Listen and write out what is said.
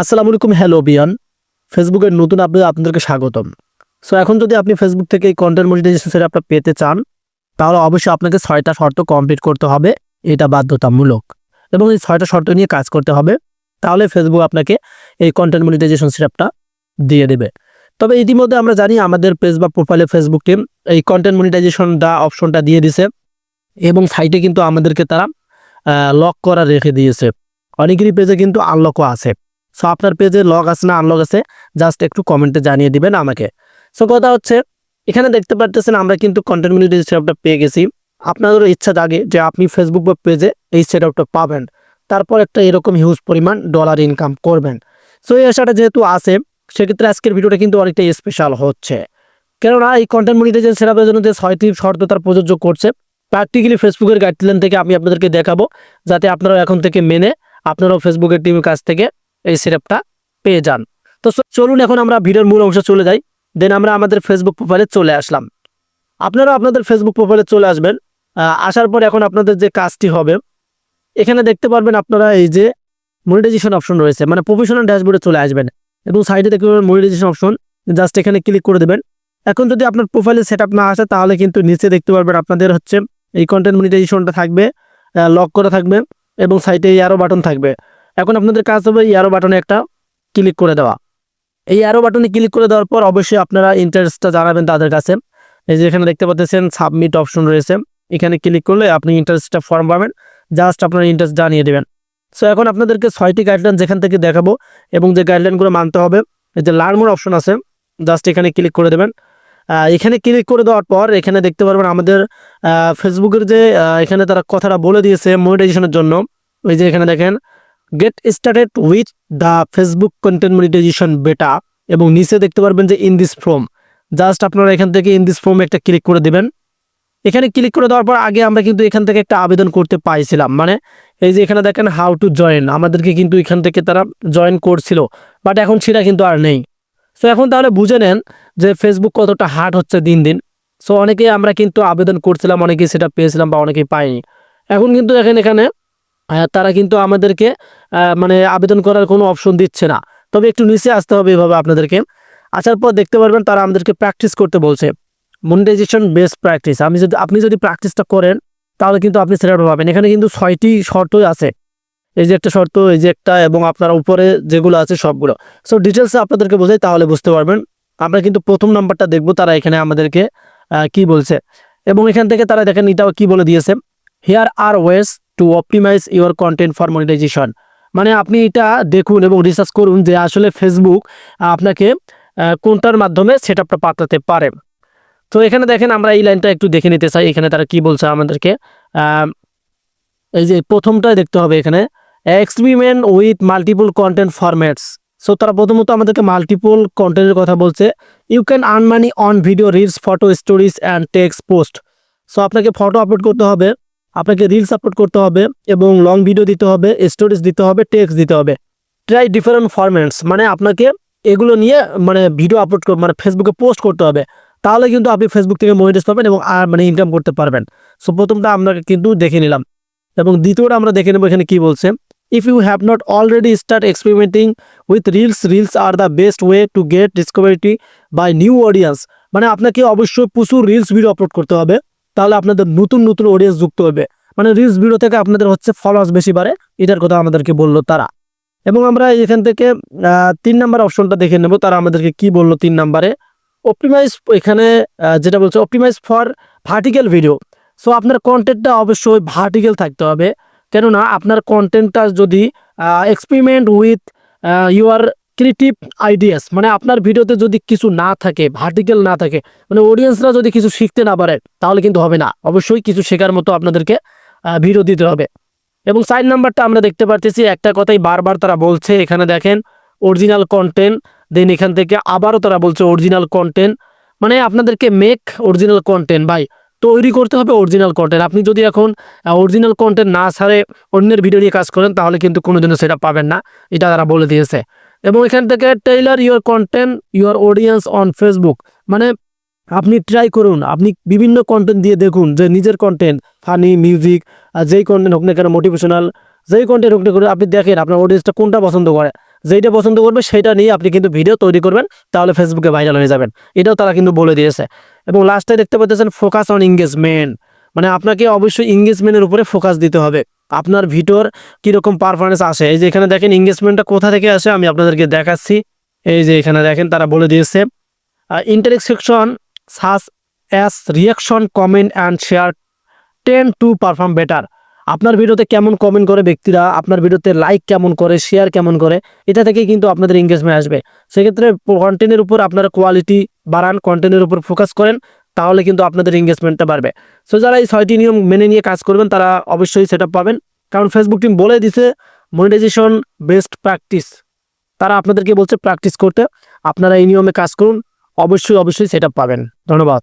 আসসালামু আলাইকুম, হ্যালো বিয়ান। ফেসবুকের নতুন আপডেট আপনাদেরকে স্বাগতম। সো এখন যদি আপনি ফেসবুক থেকে এই কন্টেন্ট মনিটাইজেশন সেটা আপনার পেতে চান, তাহলে অবশ্যই আপনাকে ছয়টা শর্ত কমপ্লিট করতে হবে। এটা বাধ্যতামূলক। এবং এই ছয়টা শর্ত নিয়ে কাজ করতে হবে, তাহলে ফেসবুক আপনাকে এই কন্টেন্ট মনিটাইজেশন সেটআপটা দিয়ে দেবে। তবে ইতিমধ্যে আমরা জানি আমাদের পেজ বা প্রোফাইলে ফেসবুক টিম এই কন্টেন্ট মনিটাইজেশন দা অপশনটা দিয়ে দিছে। এবং সাইটে কিন্তু আমাদেরকে তারা লক করা রেখে দিয়েছে। অনেকেরই পেজে কিন্তু আনলকও আছে। সো আপনার পেজে লগ আছে না আনলগ আছে জাস্ট একটু কমেন্টে জানিয়ে দিবেন আমাকে। সো কথা হচ্ছে, এখানে দেখতে পারতেছেন আমরা কিন্তু কন্টেন্ট মিনিটের সেটআপটা পেয়ে গেছি। আপনাদেরও ইচ্ছা জাগে যে আপনি ফেসবুক বা পেজে এই সেটআপটা পাবেন। তারপর একটা এরকম হিউজ পরিমাণ ডলার ইনকাম করবেন। সো এই আশাটা যেহেতু আছে, সেক্ষেত্রে আজকের ভিডিওটা কিন্তু অনেকটা স্পেশাল হচ্ছে। কেননা এই কন্টেন্ট মনিটাইজেশন সেটআপের জন্য যে ছয়টি শর্ত তার প্রযোজ্য করছে প্র্যাকটিক্যালি ফেসবুকের গাইডলাইন থেকে আমি আপনাদেরকে দেখাবো, যাতে আপনারা এখন থেকে মেনে, আপনারাও ফেসবুকের টিমের কাছ থেকে এই সিরাপটা পেয়ে যান। তো চলুন এখন আমরা ভিডিওর মূল অংশে চলে যাই দেন আমরা আমাদের ফেসবুক প্রোফাইলে চলে আসলাম। আপনারা আপনাদের ফেসবুক প্রোফাইলে চলে আসবেন। আসার পর এখন আপনাদের যে কাজটি হবে, এখানে দেখতে পারবেন আপনারা এই যে মনিটাইজেশন অপশন রয়েছে মানে প্রফেশনাল ড্যাশবোর্ডে চলে আসবেন এবং সাইডে দেখতে পাবেন মনিটাইজেশন অপশন জাস্ট এখানে ক্লিক করে দেবেন। এখন যদি আপনার প্রোফাইলে সেট না আসে, তাহলে কিন্তু নিচে দেখতে পারবেন আপনাদের হচ্ছে এই কন্টেন্ট মনিটাইজেশনটা থাকবে লক করা থাকবে এবং সাইটে আরও বাটন থাকবে। এখন আপনাদের কাজ হবে এই অ্যারো বাটনে একটা ক্লিক করে দেওয়া। এই অ্যারো বাটনে ক্লিক করে দেওয়ার পর অবশ্যই আপনারা ইন্টারেস্টটা জানাবেন তাদের কাছে। এই যে এখানে দেখতে পাচ্ছেন সাবমিট অপশন রয়েছে। এখানে ক্লিক করলে আপনি ইন্টারেস্টটা ফর্ম পাবেন। জাস্ট আপনার ইন্টারেস্ট জানিয়ে দেবেন। সো এখন আপনাদেরকে ছয়টি গাইডলাইন যেখান থেকে দেখাবো এবং যে গাইডলাইনগুলো মানতে হবে, এই যে লার্মোর অপশন আছে জাস্ট এখানে ক্লিক করে দেবেন। এখানে ক্লিক করে দেওয়ার পর এখানে দেখতে পারবেন আমাদের ফেসবুকের যে এখানে তারা কথাটা বলে দিয়েছে মনিটাইজেশনের জন্য। ওই যে এখানে দেখেন get started with the Facebook content monetization beta এবং নিচে দেখতে পারবেন যে ইন দিস ফর্ম জাস্ট আপনারা এখান থেকে ইন দিস ফর্মে একটা ক্লিক করে দেবেন। এখানে ক্লিক করে দেওয়ার পর আগে আমরা কিন্তু এখান থেকে একটা আবেদন করতে পাইছিলাম। মানে এই যে এখানে দেখেন হাউ টু জয়েন আমাদেরকে কিন্তু এখান থেকে তারা জয়েন করছিল। বাট এখন সেটা কিন্তু আর নেই। সো এখন তাহলে বুঝে নেন যে ফেসবুক কতটা হার্ড হচ্ছে দিন দিন। সো অনেকেই আমরা কিন্তু আবেদন করছিলাম, অনেকেই সেটা পেয়েছিলাম বা অনেকেই পাইনি এখন কিন্তু দেখেন এখানে তারা কিন্তু আমাদেরকে মানে আবেদন করার কোনো অপশন দিচ্ছে না। তবে একটু নিচে আসতে হবে এভাবে আপনাদেরকে। আসার পর দেখতে পারবেন তারা আমাদেরকে প্র্যাকটিস করতে বলছে। মনিটাইজেশন বেস্ট প্র্যাকটিস আমি যদি, আপনি যদি প্র্যাকটিসটা করেন, তাহলে কিন্তু আপনি সেটা পাবেন। এখানে কিন্তু ছয়টি শর্তই আছে। এই যে একটা শর্ত, এই যে একটা, এবং আপনার উপরে যেগুলো আছে সবগুলো। সো ডিটেলসে আপনাদেরকে বোঝাই, তাহলে বুঝতে পারবেন। আমরা কিন্তু প্রথম নাম্বারটা দেখব, তারা এখানে আমাদেরকে কি বলছে। এবং এখান থেকে তারা দেখেন এটাও কি বলে দিয়েছে। Here are ways to optimize your content for monetization মানে আপনি এটা দেখুন এবং রিসার্চ করুন যে আসলে ফেসবুক আপনাকে কোনটার মাধ্যমে সেট আপটা পাঠাতে পারে। তো এখানে দেখেন আমরা এই লাইনটা একটু দেখে নিতে চাই। এখানে তারা কি বলছে আমাদেরকে? এই যে প্রথমটাই দেখতে হবে এখানে। Experiment with multiple content formats so তারা প্রথমত আমাদেরকে মাল্টিপল কন্টেন্টের কথা বলছে। You can earn money on video reels photo stories and text post so আপনাকে ফটো আপলোড করতে হবে। আপনাকে রিলস আপলোড করতে হবে এবং লং ভিডিও দিতে হবে স্টোরিজ দিতে হবে টেক্সট দিতে হবে। ট্রাই ডিফারেন্ট ফরম্যাটস মানে আপনাকে এগুলো নিয়ে মানে ভিডিও আপলোড মানে ফেসবুকে পোস্ট করতে হবে। তাহলে কিন্তু আপনি ফেসবুক থেকে মনিটাইজ পাবেন এবং আর মানে ইনকাম করতে পারবেন। সো প্রথমটা আমরা কিন্তু দেখে নিলাম। এবং দ্বিতীয়টা আমরা দেখে নেব এখানে কি বলছে। If you have not already start experimenting with reels reels are the best way to get discovered by new audience মানে আপনাকে অবশ্যই প্রচুর রিলস ভিডিও আপলোড করতে হবে। তাহলে আপনাদের নতুন নতুন অডিয়েন্স যুক্ত হবে। মানে রিলস ভিডিও থেকে আপনাদের হচ্ছে ফলোয়ার্স বেশি বাড়ে, এটার কথা আমাদেরকে বলল তারা। এবং আমরা এখান থেকে তিন নাম্বার অপশনটা দেখে নেব, তারা আমাদেরকে কি বলল তিন নাম্বারে অপটিমাইজ এখানে যেটা বলছে optimize for vertical video so আপনার কন্টেন্টটা অবশ্যই ভার্টিক্যাল থাকতে হবে। কেননা, আপনার কন্টেন্টটা যদি experiment with your creative ideas মানে আপনার ভিডিওতে যদি কিছু না থাকে ভার্টিক্যাল না থাকে মানে অডিয়েন্সরা যদি কিছু শিখতে না পারে, তাহলে কিন্তু হবে না। অবশ্যই কিছু শেখার মতো আপনাদেরকে ভিডিও দিতে হবে। এবং সাইন নাম্বারটা আমরা দেখতে পারতেছি, একটা কথাই বারবার তারা বলছে, এখানে দেখেন অরিজিনাল কন্টেন্ট দেন এখান থেকে আবারও তারা বলছে অরিজিনাল কন্টেন্ট মানে আপনাদেরকে মেক অরিজিনাল কন্টেন্ট ভাই, তৈরি করতে হবে অরিজিনাল কন্টেন্ট আপনি যদি এখন অরিজিনাল কন্টেন্ট না ছাড়ে অন্যের ভিডিও নিয়ে কাজ করেন, তাহলে কিন্তু কোনোদিনও সেটা পাবেন না। এটা তারা বলে দিয়েছে। এবং এখান থেকে tailor your content your audience on Facebook মানে আপনি ট্রাই করুন, আপনি বিভিন্ন কন্টেন্ট দিয়ে দেখুন, যে নিজের কন্টেন্ট ফানি মিউজিক আর যেই কন্টেন্ট হোক না কেন মোটিভেশনাল যেই কন্টেন্ট হোক না কেন, আপনি দেখেন আপনার অডিয়েন্সটা কোনটা পছন্দ করে। যেইটা পছন্দ করবে, সেটা নিয়ে আপনি কিন্তু ভিডিও তৈরি করবেন, তাহলে ফেসবুকে ভাইরাল হয়ে যাবেন। এটাও তারা কিন্তু বলে দিয়েছে। এবং লাস্টে দেখতে পাচ্ছেন ফোকাস অন এঙ্গেজমেন্ট মানে আপনাকে অবশ্যই এঙ্গেজমেন্টের উপরে ফোকাস দিতে হবে। আপনার ভিডিওর কীরকম পারফরমেন্স আসে? এই যে এখানে দেখেন এঙ্গেজমেন্টটা কোথা থেকে আসে আমি আপনাদেরকে দেখাচ্ছি। এই যে এখানে দেখেন তারা বলে দিয়েছে interaction such as reaction comment and share tend to perform better আপনার ভিডিওতে কেমন কমেন্ট করে ব্যক্তিরা, আপনার ভিডিওতে লাইক কেমন করে শেয়ার কেমন করে, এটা থেকেই কিন্তু আপনাদের এঙ্গেজমেন্ট আসবে। সেক্ষেত্রে কন্টেন্টের উপর আপনারা কোয়ালিটি বাড়ান কন্টেন্টের উপর ফোকাস করেন। তাহলে কিন্তু আপনাদের এঙ্গেজমেন্টটা বাড়বে। সো যারা এই ছয়টি নিয়ম মেনে নিয়ে কাজ করবেন, তারা অবশ্যই সেটা পাবেন। কারণ ফেসবুক টিম বলে দিছে মনিটাইজেশন বেস্ট প্র্যাকটিস তারা আপনাদেরকে বলছে প্র্যাকটিস করতে। আপনারা এই নিয়মে কাজ করুন, অবশ্যই অবশ্যই সেটা পাবেন। ধন্যবাদ।